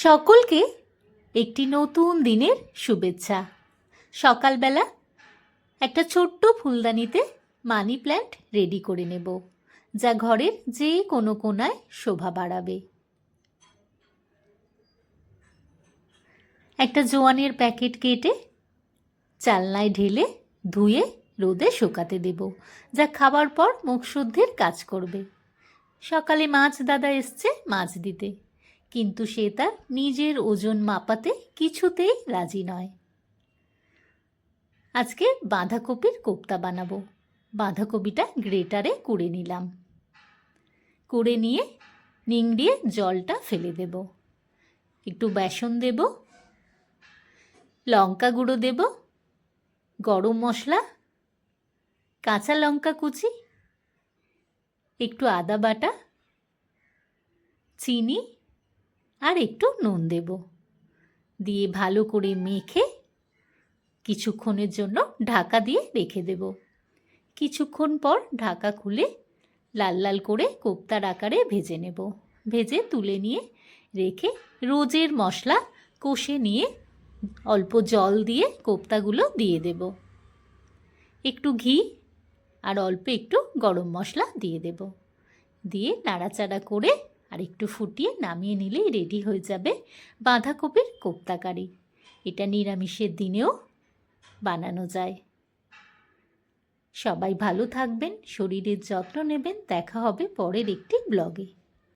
সকলকে একটি নতুন দিনের শুভেচ্ছা। সকালবেলা একটা ছোট্ট ফুলদানিতে মানি প্ল্যান্ট রেডি করে নেব, যা ঘরের যে কোনো কোনায় শোভা বাড়াবে। একটা জোয়ানের প্যাকেট কেটে চালনায় ঢেলে ধুয়ে রোদে শুকাতে দেব, যা খাবার পর মুখ শুদ্ধির কাজ করবে। সকালে মাছ দাদা এসছে মাছ দিতে। কিন্তু সে তার নিজের ওজন মাপাতে কিছুতেই রাজি নয়। আজকে বাঁধাকপির কোপ্তা বানাবো। বাঁধাকপিটা গ্রেটারে কুড়ে নিলাম। কুড়ে নিয়ে নিংড়িয়ে জলটা ফেলে দেব। একটু বেসন দেব। লঙ্কা গুঁড়ো দেব। গরম মশলা। কাঁচা লঙ্কা কুচি। একটু আদা বাটা। চিনি। আর একটু নুন দেব। দিয়ে ভালো করে মেখে কিছুক্ষণের জন্য ঢাকা দিয়ে রেখে দেব। কিছুক্ষণ পর ঢাকা খুলে লাল লাল করে কোপ্তার আকারে ভেজে নেব। ভেজে তুলে নিয়ে রেখে রোজের মশলা কষে নিয়ে অল্প জল দিয়ে কোপ্তাগুলো দিয়ে দেব। একটু ঘি আর অল্প একটু গরম মশলা দিয়ে দেব। দিয়ে নাড়াচাড়া করে আর একটু ফুটিয়ে নামিয়ে নিলেই রেডি হয়ে যাবে বাঁধাকপির কোপ্তা কারি। এটা নিরামিষের দিনেও বানানো যায়। সবাই ভালো থাকবেন, শরীরের যত্ন নেবেন। দেখা হবে পরের একটি ব্লগে।